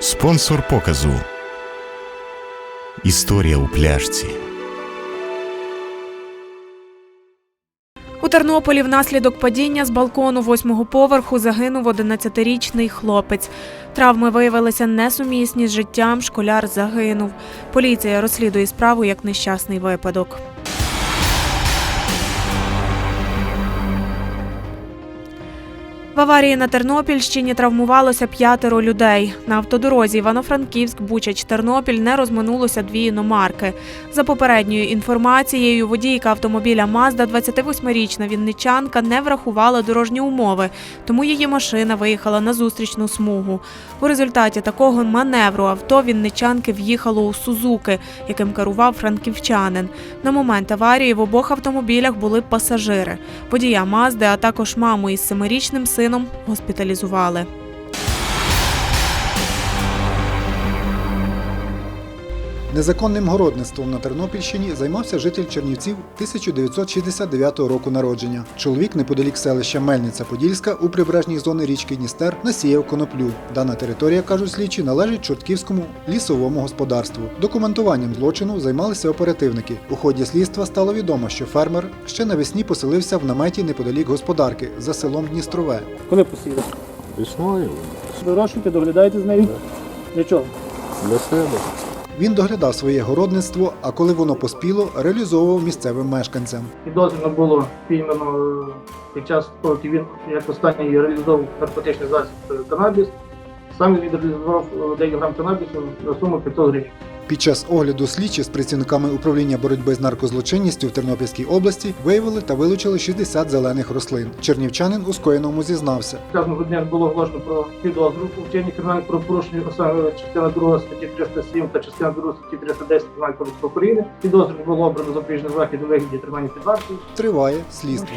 Спонсор показу. Історія у пляшці. У Тернополі внаслідок падіння з балкону восьмого поверху загинув 11-річний хлопець. Травми виявилися несумісні з життям. Школяр загинув. Поліція розслідує справу як нещасний випадок. В аварії на Тернопільщині травмувалося п'ятеро людей. На автодорозі Івано-Франківськ, Бучач, Тернопіль не розминулося дві іномарки. За попередньою інформацією, водійка автомобіля Мазда, 28-річна вінничанка, не врахувала дорожні умови, тому її машина виїхала на зустрічну смугу. У результаті такого маневру авто вінничанки в'їхало у Сузуки, яким керував франківчанин. На момент аварії в обох автомобілях були пасажири. Водія Мазди, а також маму із семирічним сином госпіталізували. Незаконним городництвом на Тернопільщині займався житель Чернівців 1969 року народження. Чоловік неподалік селища Мельниця-Подільська у прибережній зоні річки Дністер насіяв коноплю. Дана територія, кажуть слідчі, належить Чортківському лісовому господарству. Документуванням злочину займалися оперативники. У ході слідства стало відомо, що фермер ще навесні поселився в наметі неподалік господарки за селом Дністрове. Коли посіяли? Весною Вирощуєте, доглядаєте з нею? Для чого? для себе. Він доглядав своє городництво, а коли воно поспіло, реалізовував місцевим мешканцям. Підозрено було піймано е, під час того, як він як останній реалізовував наркотичний засіб е, канабіс. Сам він реалізував е, 9 грам канабісу на суму 500 гривень. Під час огляду слідчі з працівниками управління боротьби з наркозлочинністю в Тернопільській області виявили та вилучили 60 зелених рослин. Чернівчанин у скоєному зізнався. Вказаного дня було оголошено про підозру у вчиненні кримінальних правопорушень, саме частина 2 статті 307 та частина 2 статті 310 Кримінального кодексу України. Підозру було обрано запобіжний захід у вигляді тримання під вартою. Триває слідство.